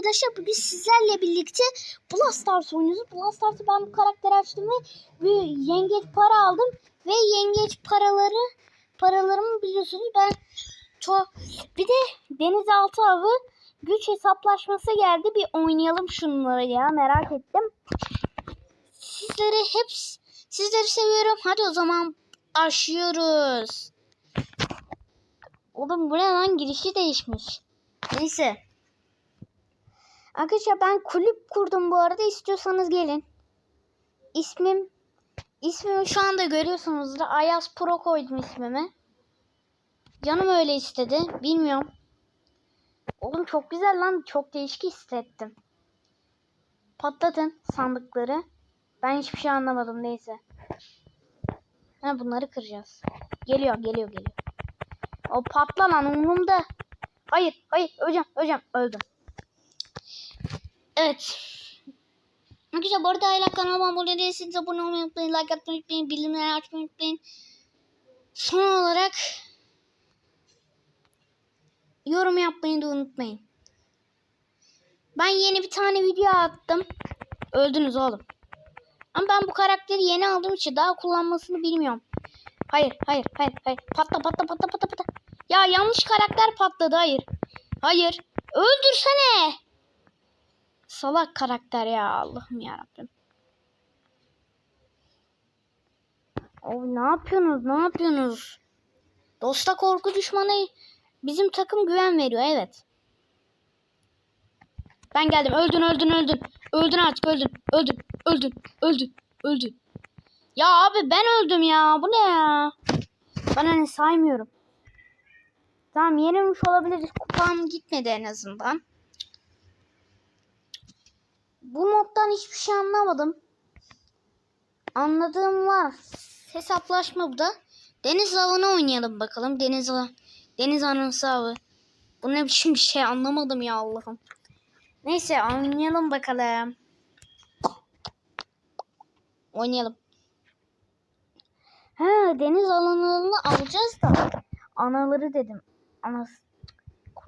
arkadaşlar bugün sizlerle birlikte Brawl Stars oynuyoruz. Brawl Stars'ı ben bu karakteri açtım ve bir yengeç para aldım. Ve yengeç paraları paralarımı biliyorsunuz ben çok bir de denizaltı avı güç hesaplaşması geldi. Bir oynayalım şunları ya merak ettim. Sizleri hep sizleri seviyorum. Hadi o zaman başlıyoruz. Oğlum bu ne lan girişi değişmiş. Neyse. Arkadaşlar ben kulüp kurdum bu arada istiyorsanız gelin. İsmim ismimi şu anda görüyorsunuzdur. Ayaz Pro koydum ismimi. Canım öyle istedi. Bilmiyorum. Oğlum çok güzel lan. Çok değişik hissettim. Patlatın sandıkları. Ben hiçbir şey anlamadım neyse. Ha bunları kıracağız. Geliyor geliyor geliyor. O patla lan umurumda. Hayır hayır öleceğim öleceğim öldüm. Evet. Arkadaşlar bu arada hala kanalıma abone değilseniz abone olmayı unutmayın. Like atmayı unutmayın. Bildirimleri açmayı unutmayın. Son olarak yorum yapmayı da unutmayın. Ben yeni bir tane video attım. Öldünüz oğlum. Ama ben bu karakteri yeni aldığım için daha kullanmasını bilmiyorum. Hayır, hayır, hayır, hayır. Patla, patla, patla, patla, patla. Ya yanlış karakter patladı. Hayır. Hayır. Öldürsene. Salak karakter ya. Allah'ım ya Rabbim. Abi ne yapıyorsunuz? Ne yapıyorsunuz? Dosta korku düşmanı bizim takım güven veriyor. Evet. Ben geldim. Öldün, öldün, öldün. Öldün artık, öldün. Öldün, öldün, öldün, öldün. Ya abi ben öldüm ya. Bu ne ya? Ben hani saymıyorum. Tamam yenilmiş olabiliriz. Kupam gitmedi en azından. Bu moddan hiçbir şey anlamadım. Anladığım var. Hesaplaşma bu da. Deniz avını oynayalım bakalım. Deniz avı. Deniz anası avı. Bu ne biçim bir şey anlamadım ya Allah'ım. Neyse oynayalım bakalım. Oynayalım. Ha deniz alanlarını alacağız da. Anaları dedim. Anası.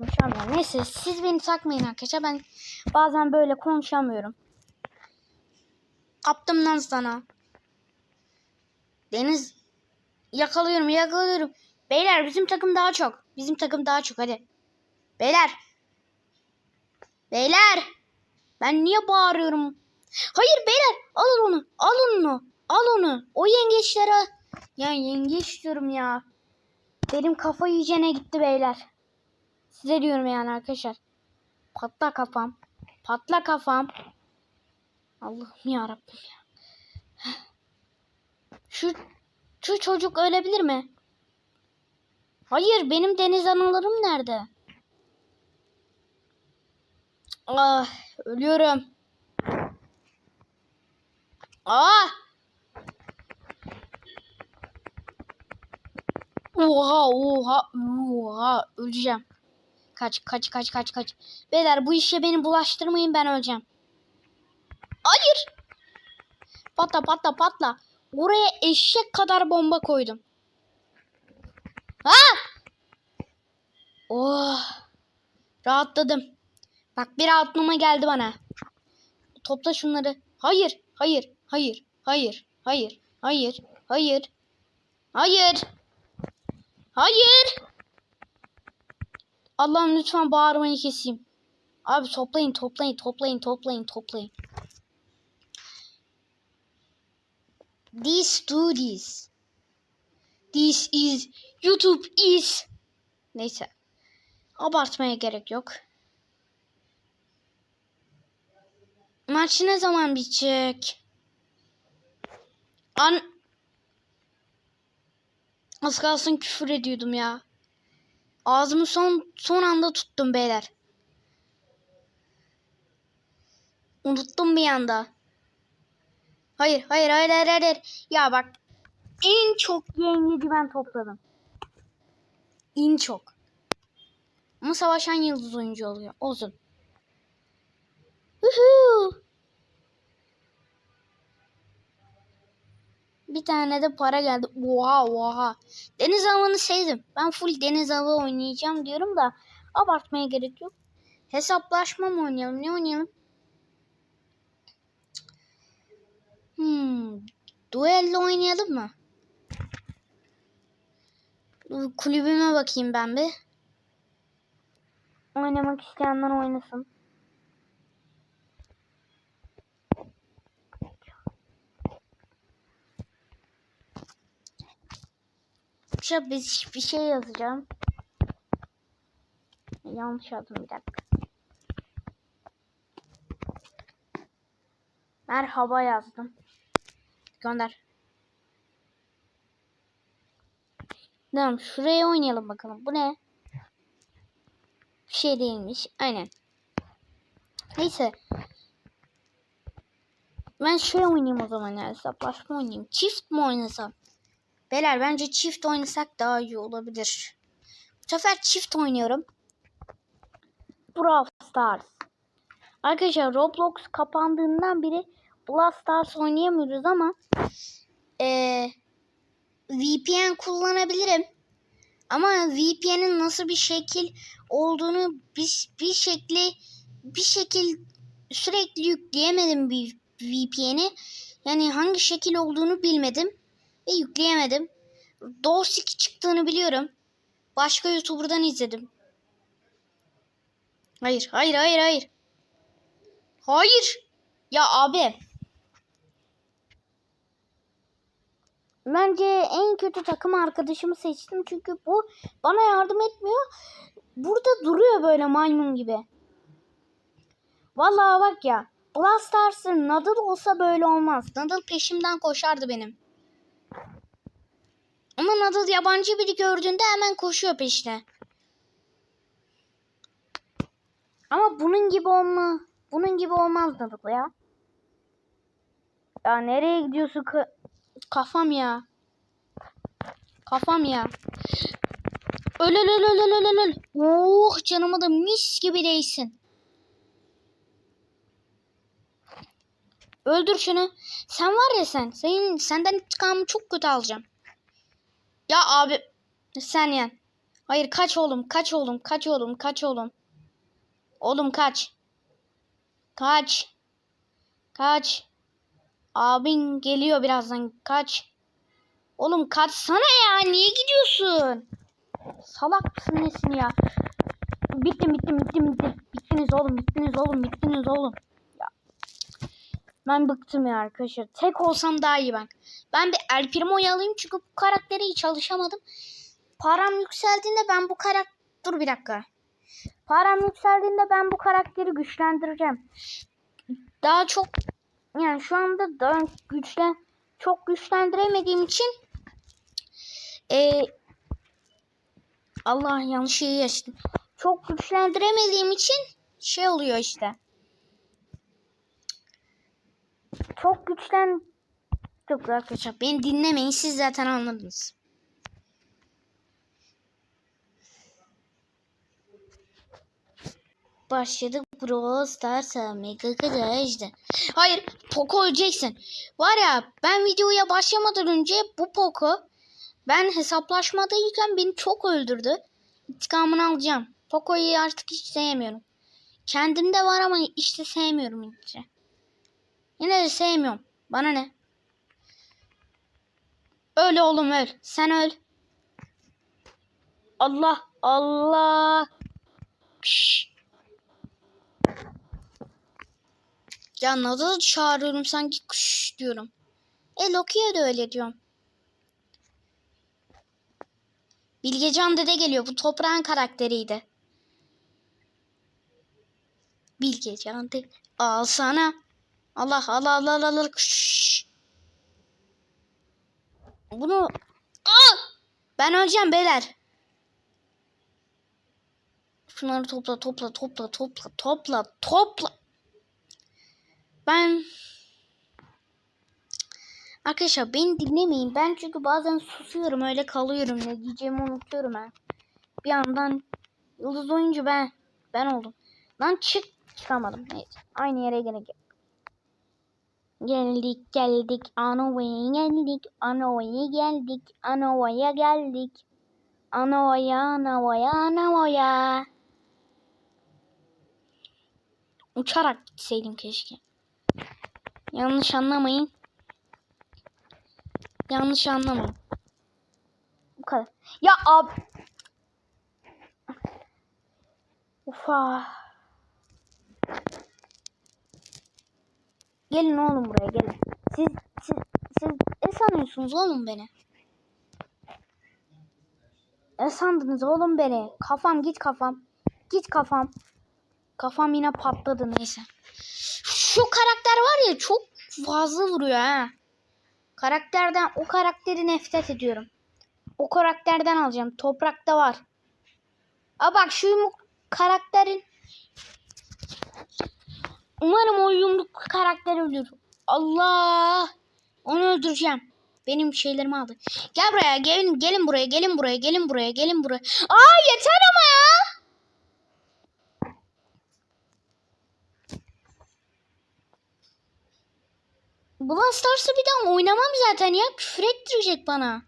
Konuşamıyorum. Neyse siz beni takmayın arkadaşlar. Ben bazen böyle konuşamıyorum. Kaptım lan sana. Deniz yakalıyorum yakalıyorum. Beyler bizim takım daha çok. Bizim takım daha çok hadi. Beyler. Beyler. Ben niye bağırıyorum? Hayır beyler alın onu. Alın onu. Al onu. O yengeçlere. Ya yengeç diyorum ya. Benim kafa yiyeceğine gitti beyler. Size diyorum yani arkadaşlar. Patla kafam. Patla kafam. Allah'ım ya Rabbim ya. Şu şu çocuk ölebilir mi? Hayır, benim deniz analarım nerede? Ah, ölüyorum. Ah! Oha, oha, oha, öleceğim. Kaç, kaç, kaç, kaç, kaç. Beyler bu işe beni bulaştırmayın ben öleceğim. Hayır. Patla, patla, patla. Oraya eşek kadar bomba koydum. Ha! Oh! Rahatladım. Bak bir rahatlama geldi bana. Topla şunları. Hayır, hayır, hayır, hayır, hayır, hayır, hayır, hayır, hayır. Allah'ım lütfen bağırmayı keseyim. Abi toplayın, toplayın, toplayın, toplayın, toplayın. This do this. This is YouTube is. Neyse. Abartmaya gerek yok. Maç ne zaman bitecek? An Az kalsın küfür ediyordum ya. Ağzımı son son anda tuttum beyler. Unuttum bir anda. Hayır, hayır, hayır, hayır, hayır. Ya bak en çok yengeci ben topladım. En çok. Ama savaşan yıldız oyuncu oluyor. Olsun. Uhu. Bir tane de para geldi. Oha oha. Deniz avını sevdim. Ben full deniz avı oynayacağım diyorum da abartmaya gerek yok. Hesaplaşma mı oynayalım? Ne oynayalım? Hmm, duello oynayalım mı? Kulübüme bakayım ben bir. Oynamak isteyenler oynasın. Şu bir, bir şey yazacağım. Yanlış yazdım bir dakika. Merhaba yazdım. Gönder. Tamam şuraya oynayalım bakalım. Bu ne? Bir şey değilmiş. Aynen. Neyse. Ben şöyle oynayayım o zaman ya. Hesaplaşma oynayayım. Çift mi oynasam? Beyler bence çift oynasak daha iyi olabilir. Bu sefer çift oynuyorum. Brawl Stars. Arkadaşlar Roblox kapandığından beri Brawl Stars oynayamıyoruz ama ee, VPN kullanabilirim. Ama VPN'in nasıl bir şekil olduğunu bir, bir şekli bir şekil sürekli yükleyemedim bir VPN'i. Yani hangi şekil olduğunu bilmedim ve yükleyemedim. Dorsik çıktığını biliyorum. Başka YouTuber'dan izledim. Hayır, hayır, hayır, hayır. Hayır. Ya abi. Bence en kötü takım arkadaşımı seçtim çünkü bu bana yardım etmiyor. Burada duruyor böyle maymun gibi. Vallahi bak ya. Brawl Stars'ın Nadal olsa böyle olmaz. Nadal peşimden koşardı benim. Ama Nadal yabancı biri gördüğünde hemen koşuyor peşine. Ama bunun gibi olma, bunun gibi olmaz Nadal ya. Ya nereye gidiyorsun? Ka- kafam ya. Kafam ya. Öl öl öl öl öl öl. Oh canıma da mis gibi değsin. Öldür şunu. Sen var ya sen. Senin senden intikamı çok kötü alacağım. Ya abi sen yen. Hayır kaç oğlum kaç oğlum kaç oğlum kaç oğlum. Oğlum kaç. Kaç. Kaç. Abin geliyor birazdan kaç. Oğlum kaçsana ya niye gidiyorsun? Salak mısın nesin ya? Bittim bittim bittim bittim. Bittiniz oğlum bittiniz oğlum bittiniz oğlum. Ben bıktım ya arkadaşlar. Tek olsam daha iyi ben. Ben bir El Primo'yu alayım çünkü bu karaktere hiç çalışamadım. Param yükseldiğinde ben bu karakter... Dur bir dakika. Param yükseldiğinde ben bu karakteri güçlendireceğim. Daha çok yani şu anda daha güçlen çok güçlendiremediğim için e, Allah yanlış şeyi yaşadım. Çok güçlendiremediğim için şey oluyor işte. Çok güçlen Yok arkadaşlar beni dinlemeyin siz zaten anladınız. Başladık Brawl Stars'a mega kadar Hayır Poco öleceksin. Var ya ben videoya başlamadan önce bu Poco ben hesaplaşmadayken beni çok öldürdü. İntikamını alacağım. Poco'yu artık hiç sevmiyorum. Kendimde var ama işte sevmiyorum hiç. Yine de sevmiyorum. Bana ne? Öl oğlum öl. Sen öl. Allah Allah. Şş. Ya nasıl çağırıyorum sanki kuş diyorum. E Loki'ye de öyle diyorum. Bilgecan dede geliyor. Bu toprağın karakteriydi. Bilgecan dede. Al sana. Allah Allah Allah Allah. Allah. Bunu... Aa! Ben öleceğim beyler. Şunları topla topla topla topla topla topla. Ben... Arkadaşlar beni dinlemeyin. Ben çünkü bazen susuyorum öyle kalıyorum. Ne diyeceğimi unutuyorum ben. Bir yandan yıldız oyuncu ben. Ben oldum. Lan çık çıkamadım. Neyse. Aynı yere gene gel. Geldik geldik Anova'ya geldik Anova'ya geldik Anova'ya geldik Anova'ya Anova'ya Anova'ya Uçarak gitseydim keşke. Yanlış anlamayın. Yanlış anlamayın. Bu kadar. Ya ab... Ufa. Gelin oğlum buraya gelin. Siz, siz, siz ne sanıyorsunuz oğlum beni? Ne sandınız oğlum beni? Kafam git kafam. Git kafam. Kafam yine patladı neyse. Şu karakter var ya çok fazla vuruyor ha. Karakterden o karakteri nefret ediyorum. O karakterden alacağım. Toprakta var. Aa bak şu karakterin Umarım o yumruk karakter ölür. Allah! Onu öldüreceğim. Benim şeylerimi aldı. Gel buraya, gelin, gelin buraya, gelin buraya, gelin buraya, gelin buraya. Aa yeter ama ya. Brawl Stars'ı bir daha oynamam zaten ya. Küfür ettirecek bana.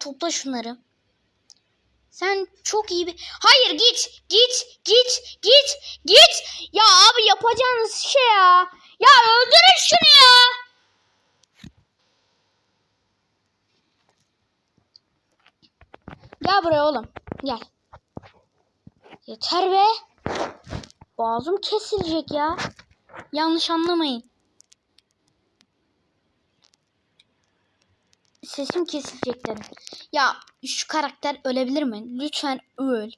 Topla şunları. Sen çok iyi bir... Hayır git. Git. Git. Git. Git. Ya abi yapacağınız şey ya. Ya öldürün şunu ya. Gel buraya oğlum. Gel. Yeter be. Boğazım kesilecek ya. Yanlış anlamayın. Sesim kesilecek. Ya şu karakter ölebilir mi? Lütfen öl.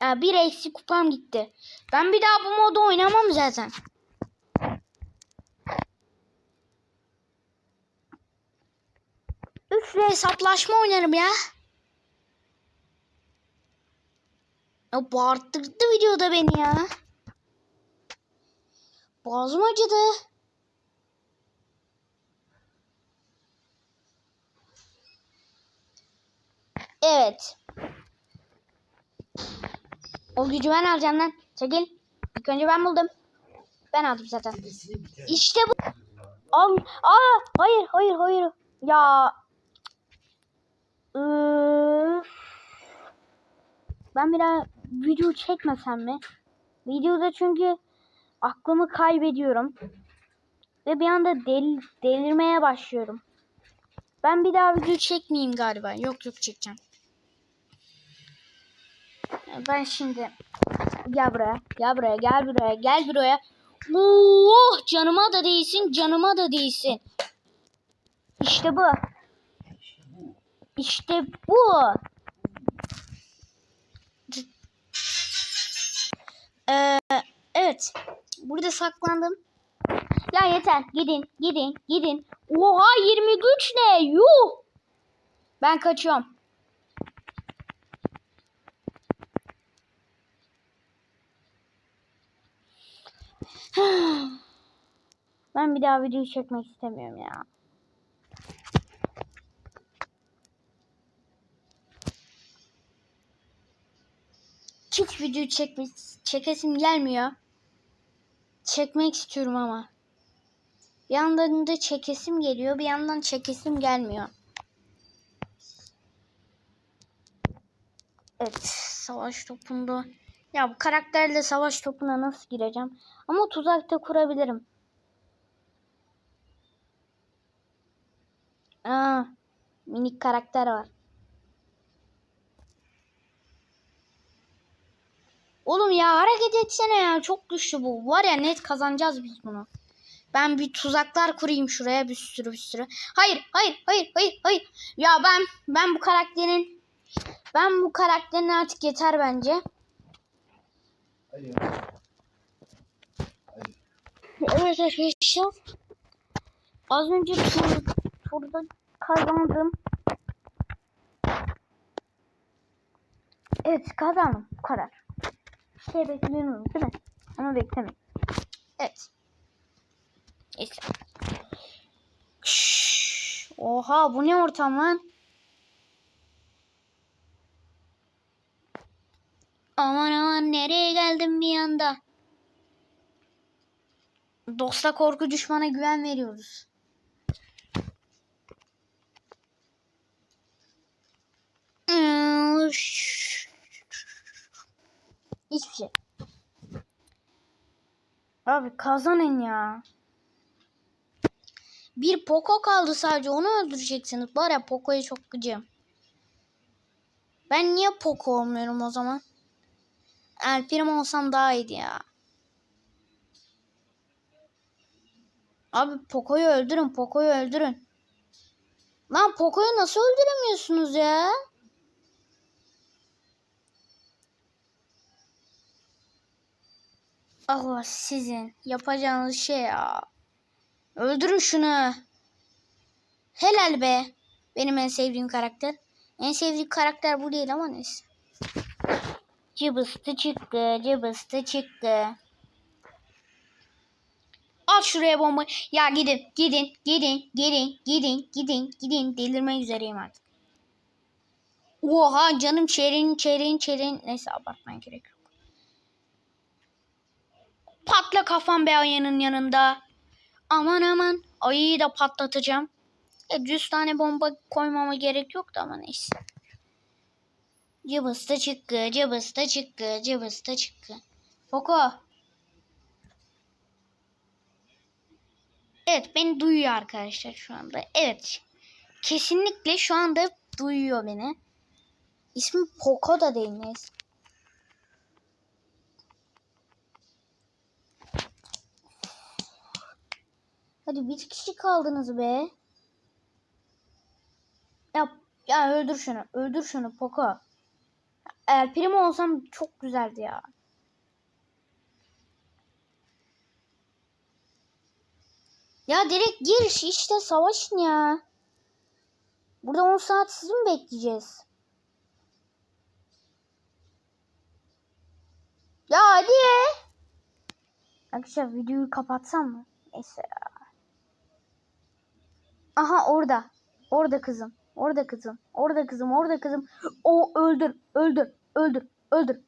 Ya bir eksik kupam gitti. Ben bir daha bu modu oynamam zaten. Üçlü hesaplaşma oynarım ya. Ya bağırttırdı videoda beni ya. Boğazım acıdı. Evet. O gücü ben alacağım lan. Çekil. İlk önce ben buldum. Ben aldım zaten. İşte bu. Al. Aa, hayır, hayır, hayır. Ya. Ben bir daha video çekmesem mi? Videoda çünkü aklımı kaybediyorum. Ve bir anda del delirmeye başlıyorum. Ben bir daha video çekmeyeyim galiba. Yok yok çekeceğim. Ben şimdi gel buraya, gel buraya, gel buraya, gel buraya. Oh, canıma da değilsin, canıma da değilsin. İşte bu. İşte bu. Ee, evet. Burada saklandım. Ya yeter. Gidin, gidin, gidin. Oha 20 güç ne? Yuh. Ben kaçıyorum. Ben bir daha video çekmek istemiyorum ya. Hiç video çekmek çekesim gelmiyor. Çekmek istiyorum ama. Bir yandan da çekesim geliyor, bir yandan çekesim gelmiyor. Evet, savaş topunda. Ya bu karakterle savaş topuna nasıl gireceğim? Ama tuzak da kurabilirim. Aa, minik karakter var. Oğlum ya hareket etsene ya. Çok güçlü bu. Var ya net kazanacağız biz bunu. Ben bir tuzaklar kurayım şuraya bir sürü bir sürü. Hayır, hayır, hayır, hayır, hayır. Ya ben ben bu karakterin ben bu karakterin artık yeter bence. Hayır. Evet arkadaşlar. Az önce tur, turda kazandım. Evet kazandım. Bu kadar. Şey beklemiyorum değil mi? Ama beklemeyin. Evet. Şşş. Oha bu ne ortam lan? Aman aman nereye geldim bir anda? Dosta korku düşmana güven veriyoruz. Hiçbir şey. Abi kazanın ya. Bir Poco kaldı sadece onu öldüreceksiniz. Var ya Poco'ya çok gıcığım. Ben niye Poco olmuyorum o zaman? El Primo olsam daha iyiydi ya. Abi Poco'yu öldürün, Poco'yu öldürün. Lan Poco'yu nasıl öldüremiyorsunuz ya? Allah sizin yapacağınız şey ya. Öldürün şunu. Helal be. Benim en sevdiğim karakter. En sevdiğim karakter bu değil ama neyse. Cıbıstı çıktı, cıbıstı çıktı. At şuraya bomba. Ya gidin, gidin, gidin, gidin, gidin, gidin, gidin. Delirmek üzereyim artık. Oha canım çerin, çerin, çerin. Neyse abartmaya gerek yok. Patla kafam be ayının yanında. Aman aman. Ayıyı da patlatacağım. E, 100 tane bomba koymama gerek yoktu ama neyse. Cıbısta çıkkı, cıbısta çıkkı, cıbısta çıkkı. Poco. Evet beni duyuyor arkadaşlar şu anda. Evet. Kesinlikle şu anda duyuyor beni. İsmi Poco da değil neyse. Hadi bir kişi kaldınız be. Ya, ya öldür şunu. Öldür şunu Poco. El Primo olsam çok güzeldi ya. Ya direkt gir işte savaşın ya. Burada 10 saat sizi mi bekleyeceğiz? Ya hadi. Arkadaşlar videoyu kapatsam mı? Neyse ya. Aha orada. Orada kızım. Orada kızım. Orada kızım. Orada kızım. O öldür. Öldür. Öldür. Öldür.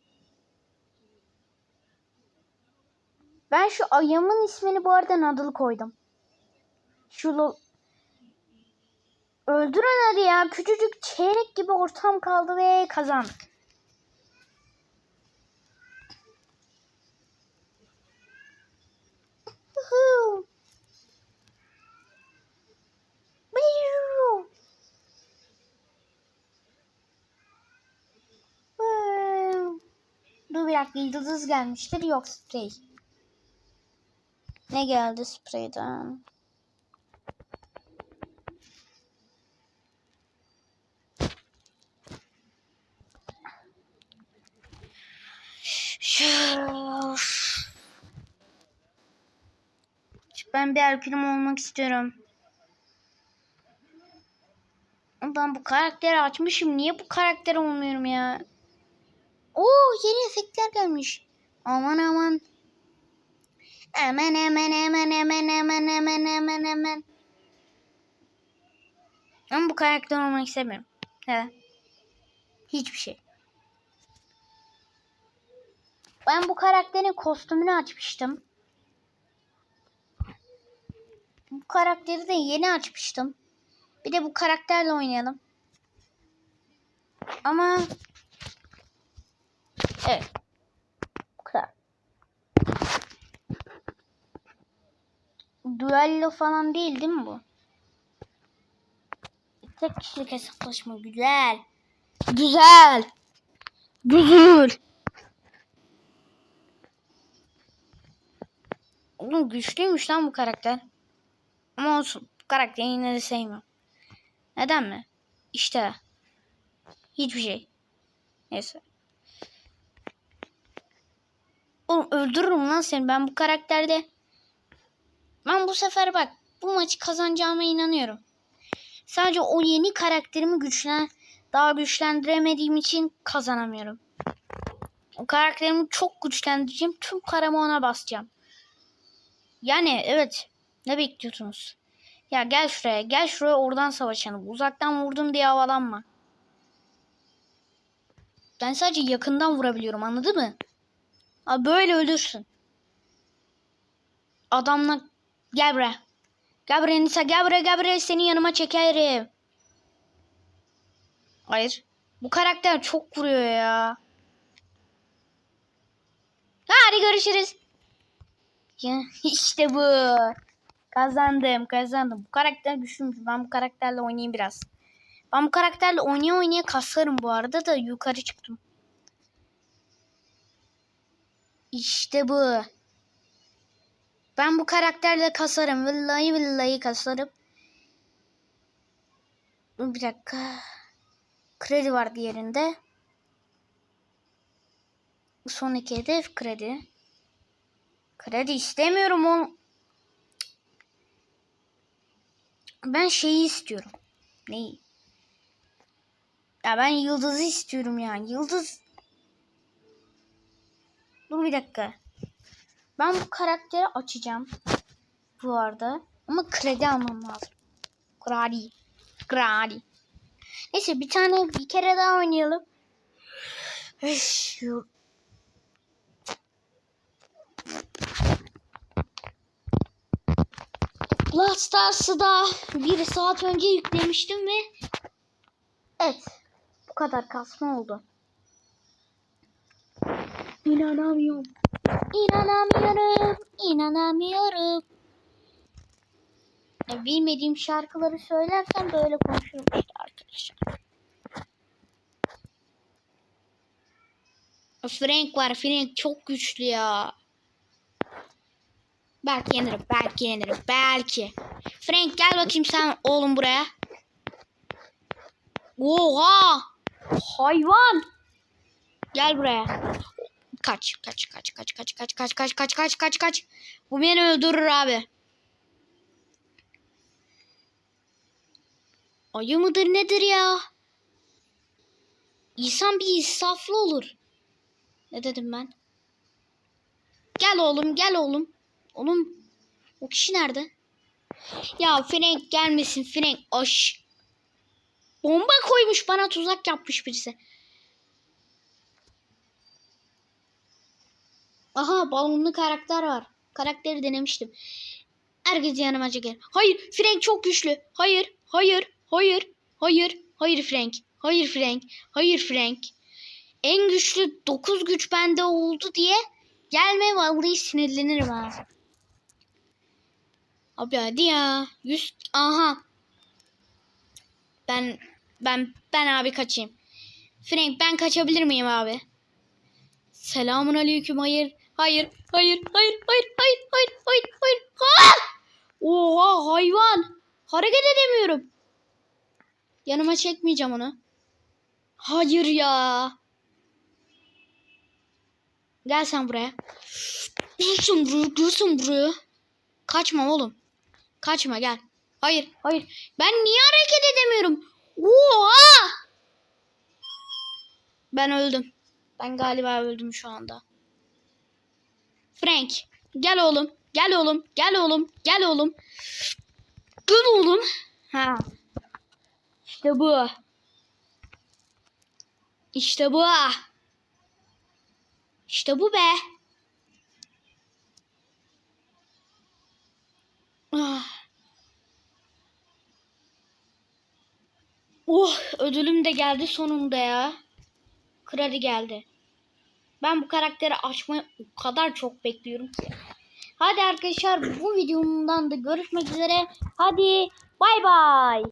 Ben şu ayımın ismini bu arada Nadal koydum. Şu lo... Öldürün hadi ya. Küçücük çeyrek gibi ortam kaldı ve kazandık. Woohoo. Dur bir dakika yıldız gelmiştir. Yok sprey. Ne geldi spreyden? Ben bir Primo olmak istiyorum. Ben bu karakteri açmışım. Niye bu karakter olmuyorum ya? Oo yeni efektler gelmiş. Aman aman. Aman aman aman aman aman aman aman aman. Ben bu karakter olmak istemiyorum. He. Hiçbir şey. Ben bu karakterin kostümünü açmıştım. Bu karakteri de yeni açmıştım. Bir de bu karakterle oynayalım. Ama evet. Bu kadar. Duello falan değil değil mi bu? Tek kişilik hesaplaşma güzel. Güzel. Güzel. Oğlum güçlüymüş lan bu karakter. Ama olsun. Bu karakteri yine de sevmiyorum. Neden mi? İşte. Hiçbir şey. Neyse. Oğlum öldürürüm lan seni. Ben bu karakterde ben bu sefer bak bu maçı kazanacağıma inanıyorum. Sadece o yeni karakterimi güçlen daha güçlendiremediğim için kazanamıyorum. O karakterimi çok güçlendireceğim. Tüm paramı ona basacağım. Yani evet. Ne bekliyorsunuz? Ya gel şuraya. Gel şuraya oradan savaşalım. Uzaktan vurdum diye havalanma. Ben sadece yakından vurabiliyorum anladın mı? Abi böyle ölürsün. Adamla gel buraya. Gel buraya Nisa gel buraya gel buraya seni yanıma çekerim. Hayır. Bu karakter çok vuruyor ya. Hadi görüşürüz. Ya, işte bu. Kazandım kazandım. Bu karakter güçlüymüş. Ben bu karakterle oynayayım biraz. Ben bu karakterle oynaya oynaya kasarım bu arada da yukarı çıktım. İşte bu. Ben bu karakterle kasarım. Vallahi vallahi kasarım. Bir dakika. Kredi var diğerinde. Son iki hedef kredi. Kredi istemiyorum onu. Ben şeyi istiyorum. Neyi? Ya ben yıldızı istiyorum yani. Yıldız. Dur bir dakika. Ben bu karakteri açacağım. Bu arada. Ama kredi almam lazım. Kredi. Kredi. Neyse bir tane bir kere daha oynayalım. Yor- Brawl Stars'ı da bir saat önce yüklemiştim ve evet bu kadar kasma oldu. İnanamıyorum. İnanamıyorum. İnanamıyorum. Ya bilmediğim şarkıları söylersem böyle konuşurum işte arkadaşlar. Frank var. Frank çok güçlü ya. Belki yenirim. Belki yenirim. Belki. Frank gel bakayım sen oğlum buraya. Oha! Hayvan! Gel buraya. Kaç, kaç, kaç, kaç, kaç, kaç, kaç, kaç, kaç, kaç, kaç, kaç. Bu beni öldürür abi. Ayı mıdır nedir ya? İnsan bir insaflı olur. Ne dedim ben? Gel oğlum, gel oğlum. Oğlum, o kişi nerede? Ya Frank gelmesin Frank. Aş. Bomba koymuş bana tuzak yapmış birisi. Aha balonlu karakter var. Karakteri denemiştim. Herkes yanıma çeker. Hayır Frank çok güçlü. Hayır hayır hayır hayır hayır Frank. Hayır Frank. Hayır Frank. En güçlü 9 güç bende oldu diye gelme vallahi sinirlenirim ha. Abi hadi ya. 100 aha. Ben ben ben abi kaçayım. Frank ben kaçabilir miyim abi? Selamun aleyküm. Hayır. Hayır, hayır, hayır, hayır, hayır, hayır, hayır, hayır. Ha! Oha hayvan. Hareket edemiyorum. Yanıma çekmeyeceğim onu. Hayır ya. Gel sen buraya. Dursun buraya, dursun buraya. Kaçma oğlum. Kaçma gel. Hayır, hayır. Ben niye hareket edemiyorum? Oha! Ben öldüm. Ben galiba öldüm şu anda. Frank. Gel oğlum. Gel oğlum. Gel oğlum. Gel oğlum. Gel oğlum. Ha. İşte bu. İşte bu. İşte bu be. Ah. Oh ödülüm de geldi sonunda ya. Kredi geldi. Ben bu karakteri açmayı o kadar çok bekliyorum ki. Hadi arkadaşlar bu videomdan da görüşmek üzere. Hadi bay bay.